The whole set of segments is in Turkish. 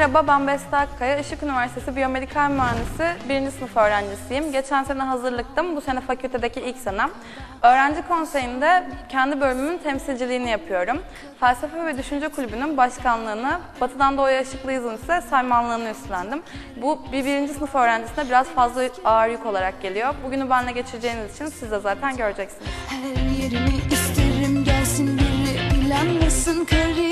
Merhaba ben Beste Akkaya. Işık Üniversitesi Biyomedikal Mühendisi 1. sınıf öğrencisiyim. Geçen sene hazırlıktım. Bu sene fakültedeki ilk senem. Öğrenci konseyinde kendi bölümümün temsilciliğini yapıyorum. Felsefe ve Düşünce Kulübü'nün başkanlığını, Batı'dan Doğu'ya Işıklıyız'ın ise saymanlığını üstlendim. Bu bir birinci sınıf öğrencisine biraz fazla ağır yük olarak geliyor. Bugünü benimle geçireceğiniz için siz de zaten göreceksiniz. Her yerimi isterim gelsin biri planlasın kariyerimi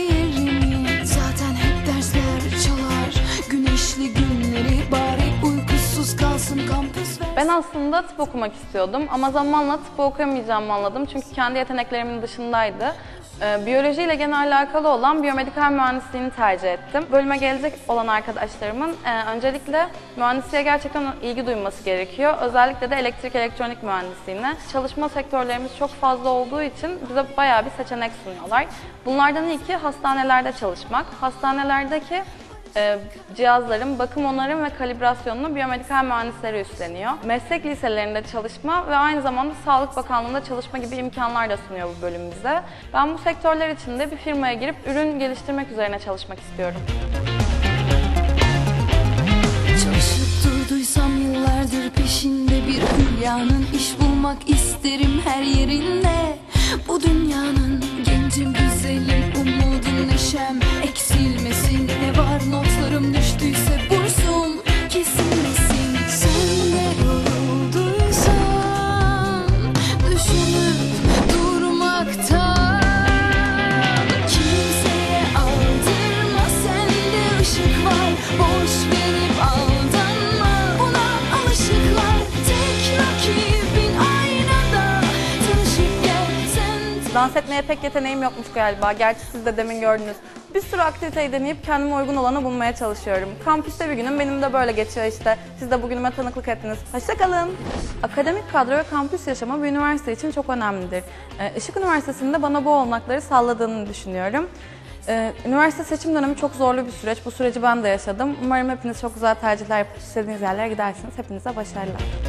uykusuz kalsın kampüs Ben aslında tıp okumak istiyordum ama zamanla tıp okuyamayacağımı anladım çünkü kendi yeteneklerimin dışındaydı. Ee, Biyolojiyle gene alakalı olan biyomedikal mühendisliğini tercih ettim. Bölüme gelecek olan arkadaşlarımın e, öncelikle mühendisliğe gerçekten ilgi duyması gerekiyor. Özellikle de elektrik elektronik mühendisliğine. Çalışma sektörlerimiz çok fazla olduğu için bize bayağı bir seçenek sunuyorlar. Bunlardan ilki hastanelerde çalışmak. Hastanelerdeki e, cihazların bakım onarım ve kalibrasyonunu biyomedikal mühendisleri üstleniyor. Meslek liselerinde çalışma ve aynı zamanda Sağlık Bakanlığı'nda çalışma gibi imkanlar da sunuyor bu bölüm. Ben bu sektörler içinde bir firmaya girip ürün geliştirmek üzerine çalışmak istiyorum. Çalışıp durduysam yıllardır peşinde bir hülyanın iş bulmak isterim her yerinde Dans etmeye pek yeteneğim yokmuş galiba. Gerçi siz de demin gördünüz. Bir sürü aktiviteyi deneyip kendime uygun olanı bulmaya çalışıyorum. Kampüste bir günüm benim de böyle geçiyor işte. Siz de bugünüme tanıklık ettiniz. Hoşçakalın. Akademik kadro ve kampüs yaşamı bir üniversite için çok önemlidir. Ee, Işık Üniversitesi'nde bana bu olanakları sağladığını düşünüyorum. Ee, Üniversite seçim dönemi çok zorlu bir süreç. Bu süreci ben de yaşadım. Umarım hepiniz çok güzel tercihler yapıp istediğiniz yerlere gidersiniz. Hepinize başarılar.